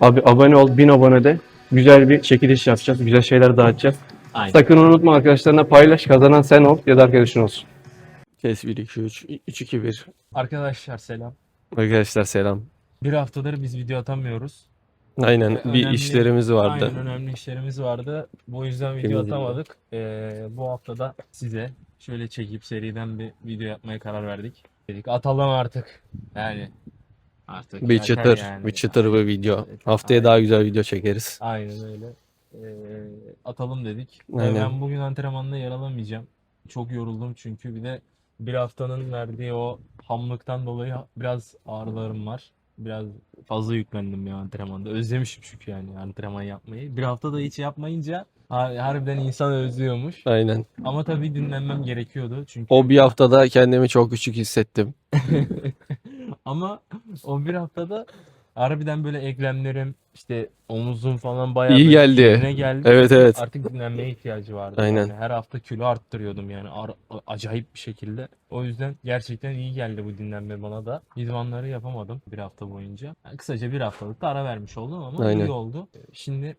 Abi abone ol 1000 abonede güzel bir çekiliş yapacağız. Güzel şeyler dağıtacağız. Aynen. Sakın unutma arkadaşlarına paylaş. Kazanan sen ol ya da arkadaşın olsun. Kes 1 2 3 3 2 1. Arkadaşlar selam. Arkadaşlar selam. Bir haftadır biz video atamıyoruz. Aynen Ve bir önemli- işlerimiz vardı. Aynen önemli işlerimiz vardı. Bu yüzden video Temizlik. atamadık. Ee, bu haftada size şöyle çekip seriden bir video yapmaya karar verdik. Dedik atalım artık. Yani artık Bir yeter çıtır, yani. bir çıtır bir video. Evet, Haftaya aynen. daha güzel video çekeriz. Aynen öyle. Ee, atalım dedik. Aynen. Ben bugün antrenmanda yer alamayacağım. Çok yoruldum çünkü bir de bir haftanın verdiği o hamlıktan dolayı biraz ağrılarım var. Biraz fazla yüklendim ya antrenmanda. Özlemişim çünkü yani antrenman yapmayı. Bir hafta da hiç yapmayınca har- harbiden insan özlüyormuş. Aynen. Ama tabii dinlenmem gerekiyordu çünkü. O bir haftada kendimi çok küçük hissettim. Ama o bir haftada harbiden böyle eklemlerim işte omuzum falan bayağı İyi böyle geldi. geldi. Evet evet. Artık dinlenmeye ihtiyacı vardı. Aynen. Yani her hafta kilo arttırıyordum yani ar- acayip bir şekilde. O yüzden gerçekten iyi geldi bu dinlenme bana da. İdmanları yapamadım bir hafta boyunca. Yani kısaca bir haftalık da ara vermiş oldum ama Aynen. iyi oldu. Şimdi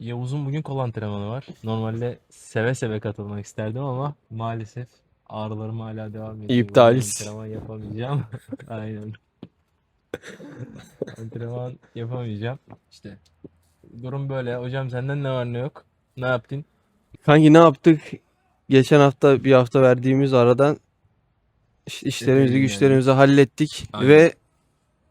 Yavuz'un bugün kol antrenmanı var. Normalde seve seve katılmak isterdim ama maalesef ağrılarım hala devam ediyor. İptal. Antrenman yapamayacağım. Aynen. Antrenman yapamayacağım. İşte durum böyle. Hocam senden ne var ne yok? Ne yaptın? Kanki ne yaptık? Geçen hafta bir hafta verdiğimiz aradan iş- işlerimizi yani. güçlerimizi hallettik Aynen. ve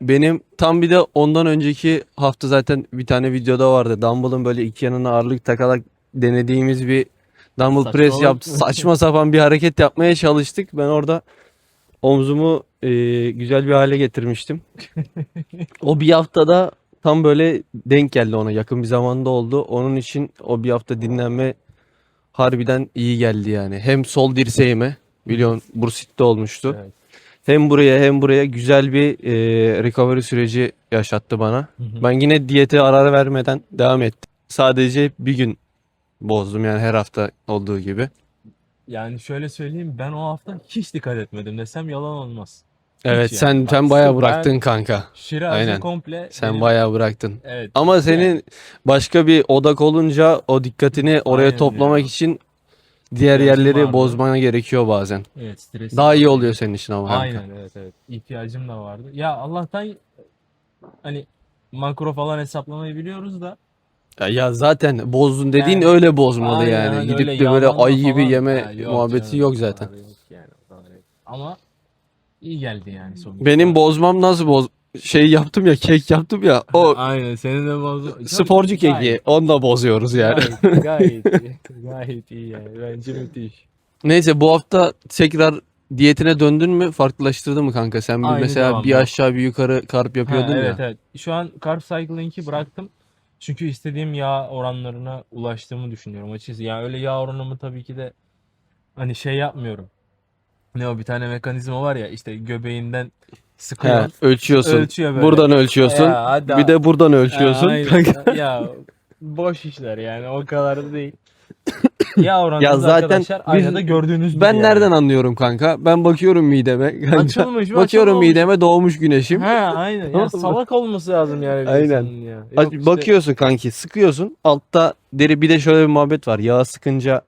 benim tam bir de ondan önceki hafta zaten bir tane videoda vardı. Dumbbell'ın böyle iki yanına ağırlık takarak denediğimiz bir dumbbell press Saçmalık yaptı. mı? Saçma sapan bir hareket yapmaya çalıştık. Ben orada omzumu e, güzel bir hale getirmiştim. O bir haftada tam böyle denk geldi ona. Yakın bir zamanda oldu. Onun için o bir hafta dinlenme harbiden iyi geldi yani. Hem sol dirseğime biliyorsun bursitte olmuştu. Evet. Hem buraya hem buraya güzel bir e, recovery süreci yaşattı bana. Ben yine diyete arar vermeden devam ettim. Sadece bir gün bozdum yani her hafta olduğu gibi. Yani şöyle söyleyeyim ben o hafta hiç dikkat etmedim desem yalan olmaz. Evet yani. sen Bak, sen bayağı ben- bıraktın kanka. Şirazi Aynen. komple Sen benim- bayağı bıraktın. Evet. Ama senin başka bir odak olunca o dikkatini oraya Aynen toplamak ya. için diğer İhtiyacım yerleri vardı. bozmana gerekiyor bazen. Evet stres. Daha iyi oluyor senin için ama kanka. Aynen evet evet. İhtiyacım da vardı. Ya Allah'tan hani makro falan hesaplamayı biliyoruz da Ya, ya zaten bozdun dediğin Yani- öyle bozmalı Aynen, yani. hani Gidip öyle de böyle ay gibi falan- yeme Ha, yok muhabbeti canım, yok o zaten. kadar yok yani, o kadar yok. Ama iyi geldi yani sonuçta. Benim bozmam nasıl boz şey yaptım ya kek yaptım ya o Aynen senin de bozu. sporcu keki onu da bozuyoruz yani. Gayet, gayet iyi. Gayet iyi yani. Bence müthiş. Neyse bu hafta tekrar diyetine döndün mü? Farklılaştırdı mı kanka? Sen bir Aynı mesela bir aşağı bir yukarı karp yapıyordun Ha, ya. evet evet. Şu an carb cycling'i bıraktım. Çünkü istediğim yağ oranlarına ulaştığımı düşünüyorum açıkçası. Ya öyle yağ oranımı tabii ki de hani şey yapmıyorum. Ne o bir tane mekanizma var ya işte göbeğinden He, sıkıyor. ölçüyorsun. Ölçüyor böyle. Buradan ölçüyorsun. Ya hadi Bir de buradan ölçüyorsun. Aynen. kanka. ya boş işler yani o kadar da değil. Yağ oranınız Ya zaten arkadaşlar biz- aynada gördüğünüz gibi Ben yani. nereden anlıyorum kanka? Ben bakıyorum mideme. kanka. Açılmış, Bakıyorum açılmamış. mideme doğmuş güneşim. Ha aynen. Ya mı? salak olması lazım yani Aynen. ya. Aç- Yok işte- Bakıyorsun kanki sıkıyorsun. Altta deri bir de şöyle bir muhabbet var. Yağ sıkınca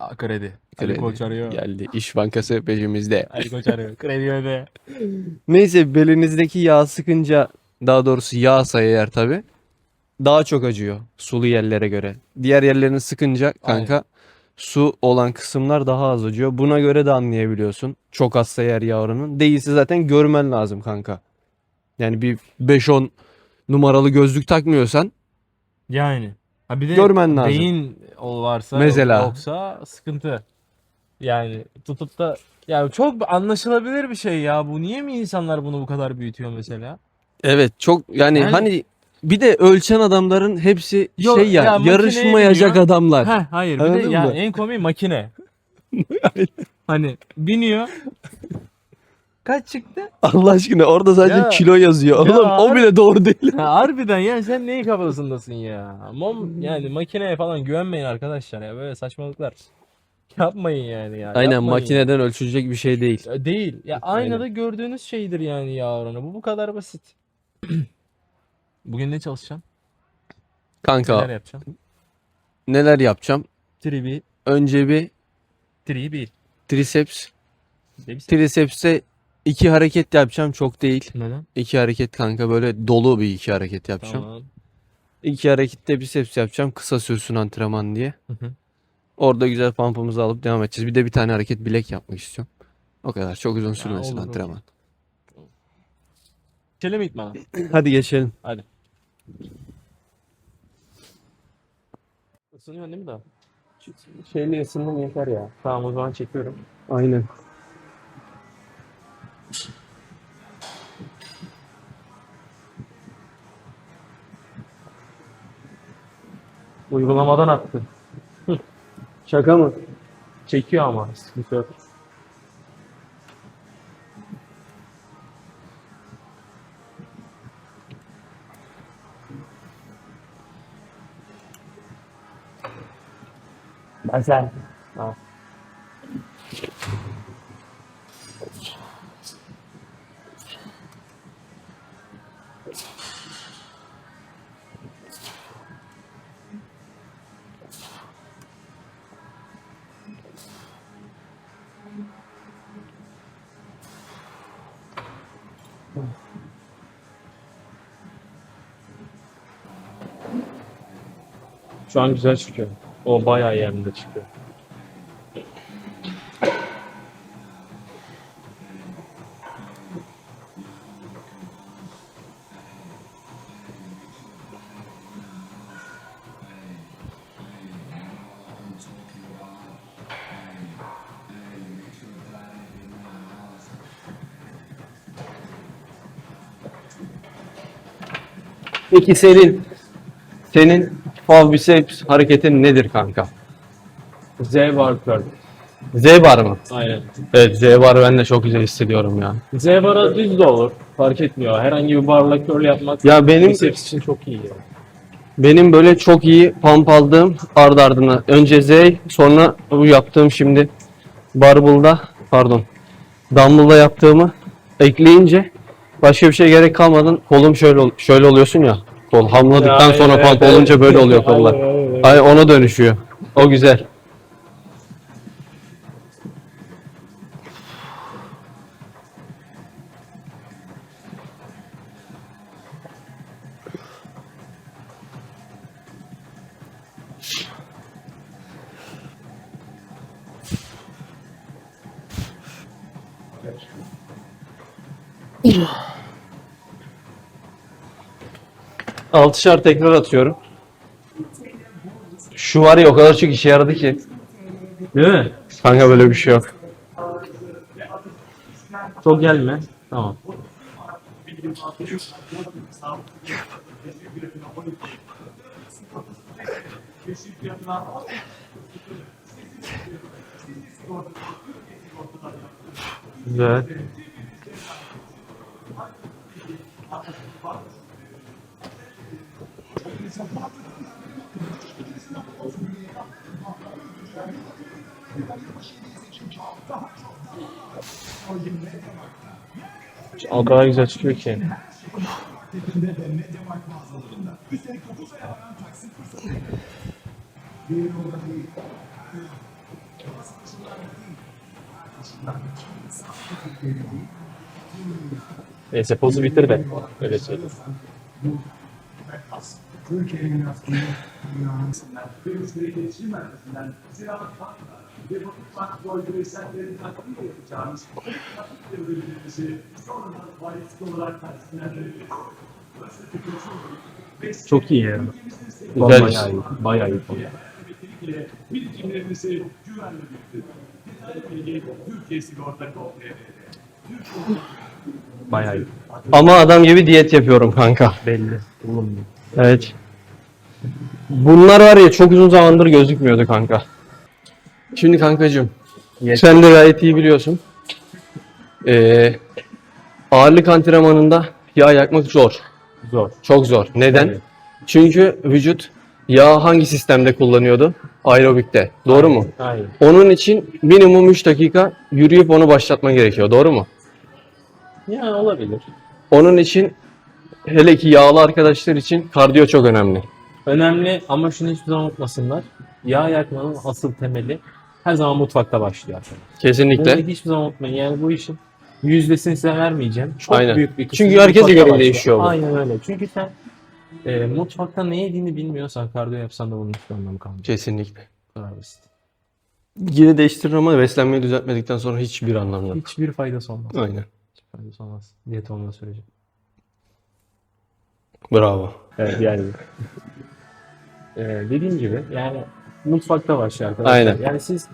Aa, kredi. Ali Kredi. Koç arıyor. geldi. İş Bankası peşimizde. Ali Koç arıyor. Kredi öde. Neyse belinizdeki yağ sıkınca daha doğrusu yağsa eğer tabi daha çok acıyor sulu yerlere göre. Diğer yerlerini sıkınca kanka su olan kısımlar daha az acıyor. Buna göre de anlayabiliyorsun. Çok eğer yağ oranın. Değilse zaten görmen lazım kanka. Yani bir 5-10 numaralı gözlük takmıyorsan Yani. Ha bir de Görmen lazım. beyin o varsa Mesela. yoksa sıkıntı. Yani tutup da ya çok anlaşılabilir bir şey ya. Bu niye mi insanlar bunu bu kadar büyütüyor mesela? evet çok yani, Yani- hani bir de ölçen adamların hepsi Yok, şey ya, ya makineye yarışmayacak biniyor. adamlar. Heh, hayır bir de ya mı? en komiği makine. hani biniyor. Kaç çıktı? Allah aşkına orada sadece Ya- kilo yazıyor. Ya Oğlum o bile doğru değil. Ha, harbiden ya sen neyin kafasındasın ya? Mom yani makineye falan güvenmeyin arkadaşlar ya böyle saçmalıklar. Yapmayın yani ya. Aynen yapmayın. makineden ölçülecek bir şey değil. Ya Değil. Ya Aynen. aynada gördüğünüz şeydir yani oranı. Bu bu kadar basit. Bugün ne çalışacaksın? Kanka Neler yapacaksın? neler yapacağım? Tribi, Önce bir tribi. triceps. Triceps. Triceps'e iki hareket yapacağım çok değil. Neden? İki hareket kanka böyle dolu bir iki hareket yapacağım. Tamam. İki harekette biceps yapacağım kısa sürsün antrenman diye. Hı hı. Orada güzel pump'ımızı alıp devam edeceğiz. Bir de bir tane hareket bilek yapmak istiyorum. O kadar çok uzun sürmesin olur, olur. antrenman. Geçelim mi itmana? Hadi geçelim. Hadi. Isınıyor değil mi daha? Şeyle ısındım yeter ya. Tamam o zaman çekiyorum. Aynen. Uygulamadan attı. Şaka mı? Çekiyor ama sıkıntı yok. Ben sen. Şu an güzel çıkıyor. O bayağı yerinde çıkıyor. Peki senin senin fav biceps hareketin nedir kanka? Z bar curl. Z bar mı? Aynen. Evet Z barı ben de çok güzel hissediyorum ya. Z bara düz de olur. Fark etmiyor. Herhangi bir barla curl yapmak Ya benim biceps için çok iyi. Yani. benim böyle çok iyi pump aldığım ard ardına önce Z sonra bu yaptığım şimdi barbell'da pardon dumbbell'da yaptığımı ekleyince başka bir şey gerek kalmadan kolum şöyle ol- şöyle oluyorsun ya. Kol hamladıktan Ya, sonra evet, pump evet. olunca böyle oluyor Aynen, kollar. aynen, aynen. Ay ona dönüşüyor. O güzel. Altışar tekrar atıyorum. Şu var ya o kadar çok işe yaradı ki. Değil mi? Kanka böyle bir şey yok. Çok gelme. Tamam. Güzel. O kadar güzel çıkıyor ki. Neyse pozu bitir de öyle söyleyeyim. Türkiye'nin aslında dünyasından görüşleri iletişim merkezinden Ziraat Bank'la ve Vakıfbank Gol Bireysellerin takdir yapacağımız takdir ödüllerimizi sonradan faizli olarak tahsilendireceğiz. Çok iyi ya. Güzel. Bayağı iyi. Bayağı iyi. birikimlerimizi güvenle biriktirdik. Detaylı bilgi Türkiye Sigorta.com.tr'de. Bayağı iyi. Ama adam gibi diyet yapıyorum kanka. Belli. Oğlum. Evet. Bunlar var ya çok uzun zamandır gözükmüyordu kanka. Şimdi kankacığım. Sen de gayet iyi biliyorsun. Ee, ağırlık antrenmanında yağ yakmak zor. Zor. Çok zor. Neden? Evet. Çünkü vücut yağ hangi sistemde kullanıyordu? Aerobikte. Doğru mu? Aynen. Onun için minimum 3 dakika yürüyüp onu başlatman gerekiyor. Doğru mu? Ya olabilir. Onun için hele ki yağlı arkadaşlar için kardiyo çok önemli. Önemli ama şunu hiçbir zaman unutmasınlar. Yağ yakmanın asıl temeli her zaman mutfakta başlıyor arkadaşlar. Kesinlikle. Bunu hiçbir zaman unutmayın. Yani bu işin yüzdesini size vermeyeceğim. Çok Aynen. büyük bir Çünkü herkese göre başlıyor. değişiyor bu. Aynen öyle. Çünkü sen e, mutfakta ne yediğini bilmiyorsan kardiyo yapsan da bunun hiçbir anlamı kalmıyor. Kesinlikle. Bu kadar basit. Yine değiştirir ama beslenmeyi düzeltmedikten sonra hiçbir anlamı yok. Hiçbir faydası olmaz. Aynen. Hiçbir faydası olmaz. Diyet olmadığı sürece. Bravo. Evet yani. Ee, dediğim gibi yani mutfakta başlıyor arkadaşlar. Aynen. Yani siz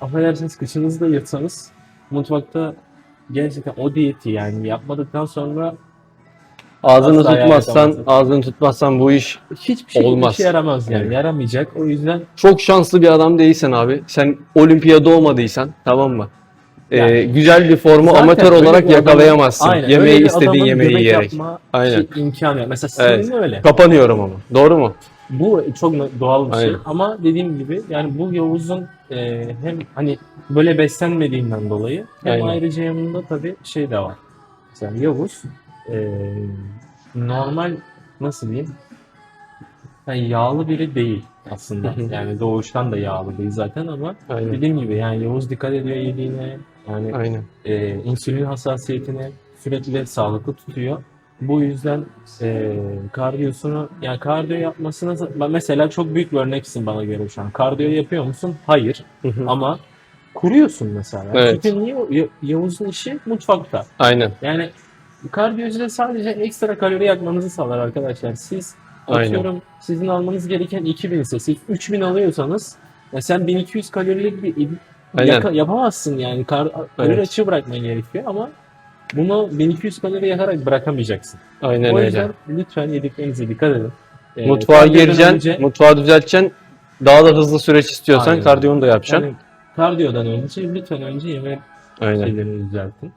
affedersiniz kıçınızı da yırtsanız mutfakta gerçekten o diyeti yani yapmadıktan sonra Ağzını Asla tutmazsan, ağzını tutmazsan bu iş hiçbir şey Olmaz. işe yaramaz yani. Evet. Yaramayacak. O yüzden çok şanslı bir adam değilsen abi. Sen olimpiyada olmadıysan tamam mı? Ee, Yani- güzel bir formu zaten amatör olarak adamın- yakalayamazsın. Aynen, Yemeği istediğin yemeği yemek yiyerek. yapma Aynen. şey, imkanı yok. Mesela sizin Evet. öyle. Kapanıyorum ama. Doğru mu? Bu çok doğal bir şey Aynen. ama dediğim gibi yani bu Yavuz'un e, hem hani böyle beslenmediğinden dolayı hem Aynen. ayrıca yanında tabii şey de var. Mesela Yavuz e, normal nasıl diyeyim yani yağlı biri değil aslında. Yani doğuştan da yağlı değil zaten ama Aynen. dediğim gibi yani Yavuz dikkat ediyor yediğine yani Aynen. e, insülin hassasiyetini sürekli sağlıklı tutuyor. Bu yüzden e, kardiyosunu yani kardiyo yapmasına ben mesela çok büyük bir örneksin bana göre şu an. Kardiyo yapıyor musun? Hayır. Hı hı. Ama kuruyorsun mesela. Evet. Çünkü niye? Ya- Yavuz'un işi mutfakta. Aynen. Yani kardiyocuda sadece ekstra kalori yakmanızı sağlar arkadaşlar. Siz Aynen. atıyorum sizin almanız gereken 2000 ise siz 3000 alıyorsanız ya sen 1200 kalorilik bir Aynen. yaka- yapamazsın yani. Kar, kalori Evet. açığı bırakman gerekiyor ama bunu 1200 kalori yakarak bırakamayacaksın. Aynen o öyle. yüzden lütfen yediklerinize dikkat edin. Ee, Mutfağa gireceksin, önce- mutfağı düzelteceksin. Daha da hızlı süreç istiyorsan Aynen. kardiyonu da yapacaksın. yani kardiyodan önce lütfen önce yemek Aynen. şeylerini düzeltin.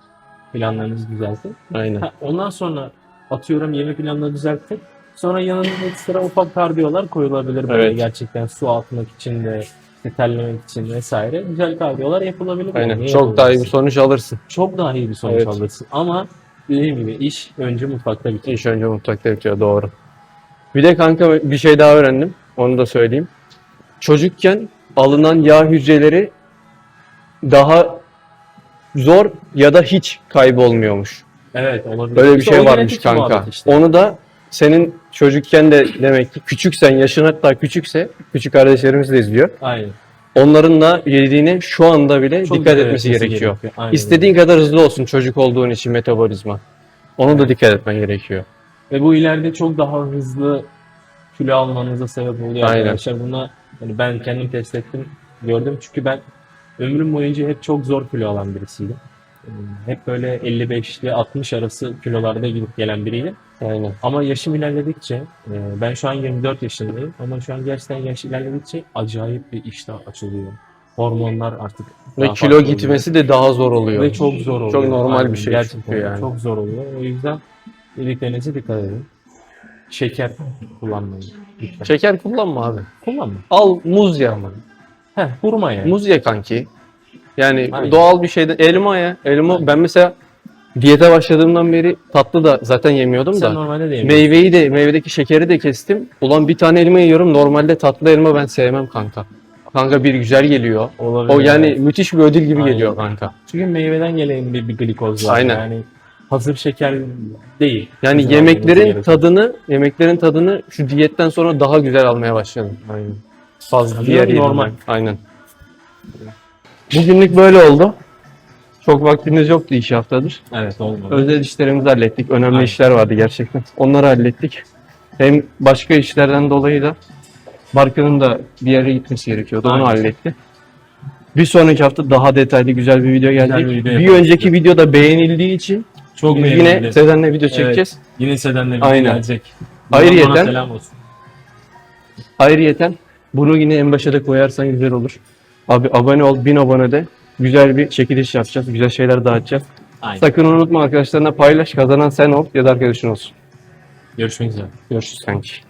Planlarınızı düzeltin. Aynen. Ha, ondan sonra atıyorum yeme planını düzelttin. Sonra yanına ekstra ufak kardiyolar koyulabilir böyle Evet. gerçekten su atmak için de işte terlemek için vesaire. Güzel kardiyolar yapılabilir. yani. Aynen. Niye Çok daha iyi bir sonuç alırsın. Çok daha iyi bir sonuç Evet. alırsın. Ama dediğim gibi iş önce mutfakta bitiyor. İş önce mutfakta bitiyor. Doğru. Bir de kanka bir şey daha öğrendim. Onu da söyleyeyim. Çocukken alınan yağ hücreleri daha zor ya da hiç kaybolmuyormuş. Evet olabilir. Böyle bir İşte şey varmış kanka. işte. Onu da senin çocukken de demek ki küçüksen, yaşın hatta küçükse, küçük kardeşlerimiz de izliyor. Aynen. Onların da yediğine şu anda bile Çok dikkat etmesi etmesi gerekiyor. gerekiyor. Aynen İstediğin kadar hızlı olsun çocuk olduğun için metabolizma. Onu da dikkat etmen gerekiyor. Ve bu ileride çok daha hızlı kilo almanıza sebep oluyor Aynen. arkadaşlar. Buna yani ben kendim test ettim, gördüm. Çünkü ben ömrüm boyunca hep çok zor kilo alan birisiydim. Hep böyle 55'li 60 arası kilolarda gidip gelen biriydim. Aynen. Ama yaşım ilerledikçe, e, ben şu an 24 yaşındayım ama şu an gerçekten yaş ilerledikçe acayip bir iştah açılıyor. Hormonlar artık Ve daha kilo farklı gitmesi de daha zor oluyor. Ve çok zor oluyor. Çok normal bir şey çünkü yani. çok zor oluyor. O yüzden yediklerinize dikkat edin. Şeker kullanmayın. Lütfen. Şeker kullanma abi. Kullanma. Al muz ye ama. Heh, vurma yani. Muz ye kanki. Yani Aynen. doğal bir şeyden elma ye. Elma ben mesela diyete başladığımdan beri tatlı da zaten yemiyordum Sen da. normalde de yemiyorsun. Meyveyi de meyvedeki şekeri de kestim. Ulan bir tane elma yiyorum. Normalde tatlı elma ben sevmem kanka. Kanka bir güzel geliyor. Olabilir, O yani evet. müthiş bir ödül gibi Aynen. geliyor kanka. Çünkü meyveden gelen bir, bir glikoz var. Aynen. Yani hazır şeker değil. Yani Bizim yemeklerin tadını, yemeklerin tadını şu diyetten sonra daha güzel almaya başladım. Aynen. Fazla Diğer normal. Aynen. Bugünlük böyle oldu. Çok vaktimiz yoktu iki haftadır. Evet olmadı. Özel işlerimizi hallettik. Önemli Aynen. işler vardı gerçekten. Onları hallettik. Hem başka işlerden dolayı da markanın da bir yere gitmesi gerekiyordu. Onu Aynen. halletti. Bir sonraki hafta daha detaylı güzel bir video gelecek. bir video bir önceki videoda beğenildiği için Çok biz yine Sezen'le video çekeceğiz. Yine Seden'le bir Aynen. gelecek. Ayrıyeten- selam olsun. Ayrıyeten bunu yine en başa da koyarsan güzel olur. Abi abone ol, bin abone de. Güzel bir çekiliş yapacağız. Güzel şeyler dağıtacağız. Aynen. Sakın unutma arkadaşlarına paylaş. Kazanan sen ol ya da arkadaşın olsun. Görüşmek üzere. Görüşürüz kanki.